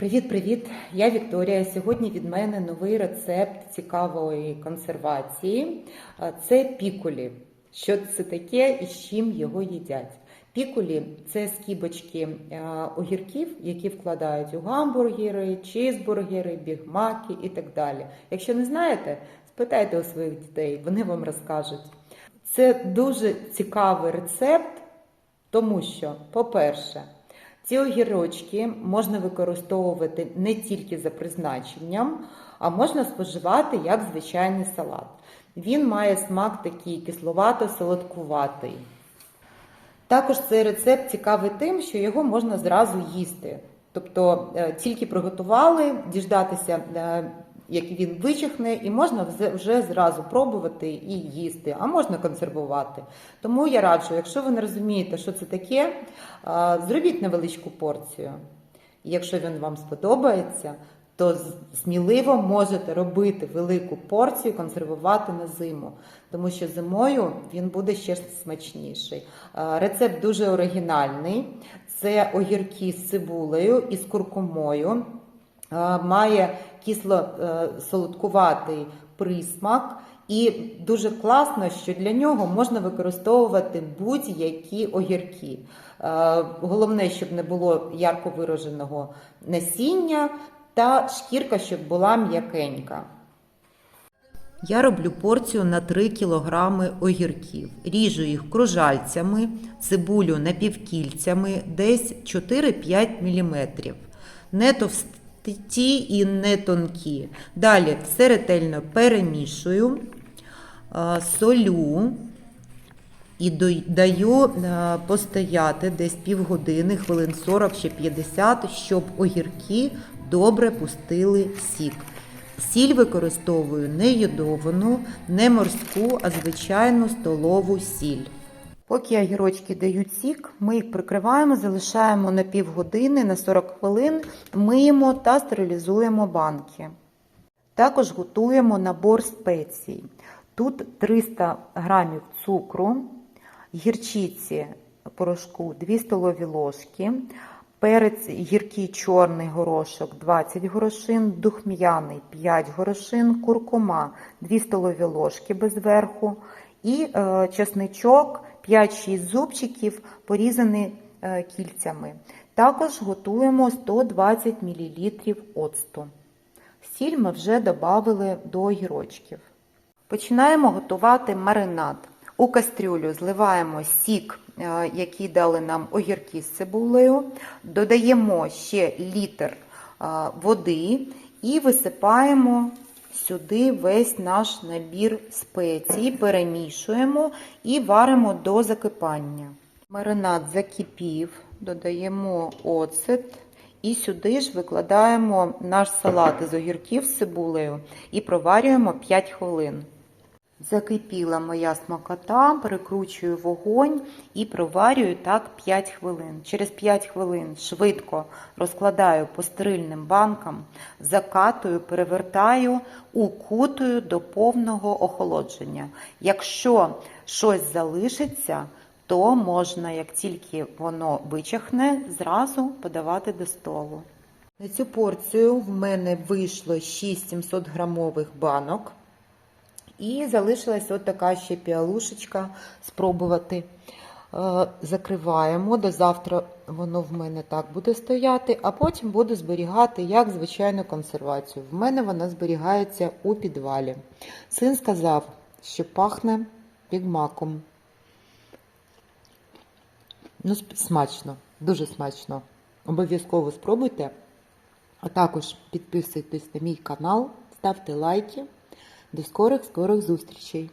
Привіт-привіт! Я Вікторія. Сьогодні від мене новий рецепт цікавої консервації. Це пікулі. Що це таке і з чим його їдять? Пікулі це скібочки огірків, які вкладають у гамбургери, чизбургери, бігмаки і так далі. Якщо не знаєте, спитайте у своїх дітей, вони вам розкажуть. Це дуже цікавий рецепт, тому що, по-перше, ці огірочки можна використовувати не тільки за призначенням, а можна споживати як звичайний салат. Він має смак такий кисловато-солодкуватий. Також цей рецепт цікавий тим, що його можна зразу їсти. Тобто е, тільки приготували, діждатися, е, як він вичихне, і можна вже зразу пробувати і їсти, а можна консервувати. Тому я раджу, якщо ви не розумієте, що це таке, зробіть невеличку порцію. І якщо він вам сподобається, то сміливо можете робити велику порцію, консервувати на зиму, тому що зимою він буде ще смачніший. Рецепт дуже оригінальний. Це огірки з цибулею і з куркумою. Е, Має кисло-солодкуватий присмак. І дуже класно, що для нього можна використовувати будь-які огірки. Е, Головне, щоб не було ярко вираженого насіння, та шкірка, щоб була м'якенька. Я роблю порцію на 3 кг огірків. Ріжу їх кружальцями, цибулю напівкільцями, десь 4-5 мм. Не товсті і не тонкі. Далі все ретельно перемішую, солю і даю е, постояти десь півгодини, хвилин 40 чи 50, щоб огірки добре пустили сік. Сіль використовую не йодовану, не морську, а звичайну столову сіль. Поки огірочки дають сік, ми їх прикриваємо, залишаємо на півгодини, на 40 хвилин, миємо та стерилізуємо банки. Також готуємо набор спецій. Тут 300 грамів цукру, гірчиці порошку 2 столові ложки, перець гіркий чорний горошок 20 горошин, духм'яний 5 горошин, куркума 2 столові ложки без верху і е, чесничок 5-6 зубчиків порізаний е, кільцями. Також готуємо 120 мл оцту. Сіль ми вже додали до огірочків. Починаємо готувати маринад. У кастрюлю зливаємо сік, е, який дали нам огірки з цибулею, додаємо ще літр води і висипаємо сюди весь наш набір спецій, перемішуємо і варимо до закипання. Маринад закипів, додаємо оцет. І сюди ж викладаємо наш салат із огірків з цибулею і проварюємо 5 хвилин. Закипіла моя смакота, перекручую вогонь і проварюю так 5 хвилин. Через 5 хвилин швидко розкладаю по стерильним банкам, закатую, перевертаю, укутую до повного охолодження. Якщо щось залишиться, то можна, як тільки воно вичахне, зразу подавати до столу. На цю порцію в мене вийшло 6 700 грамових банок. І залишилась от така ще піалушечка спробувати. Е, Закриваємо, до завтра воно в мене так буде стояти, а потім буду зберігати як звичайну консервацію. В мене вона зберігається у підвалі. Син сказав, що пахне бігмаком. Ну, смачно, дуже смачно. Обов'язково спробуйте. А також підписуйтесь на мій канал, ставте лайки. До скорих скорих зустрічей!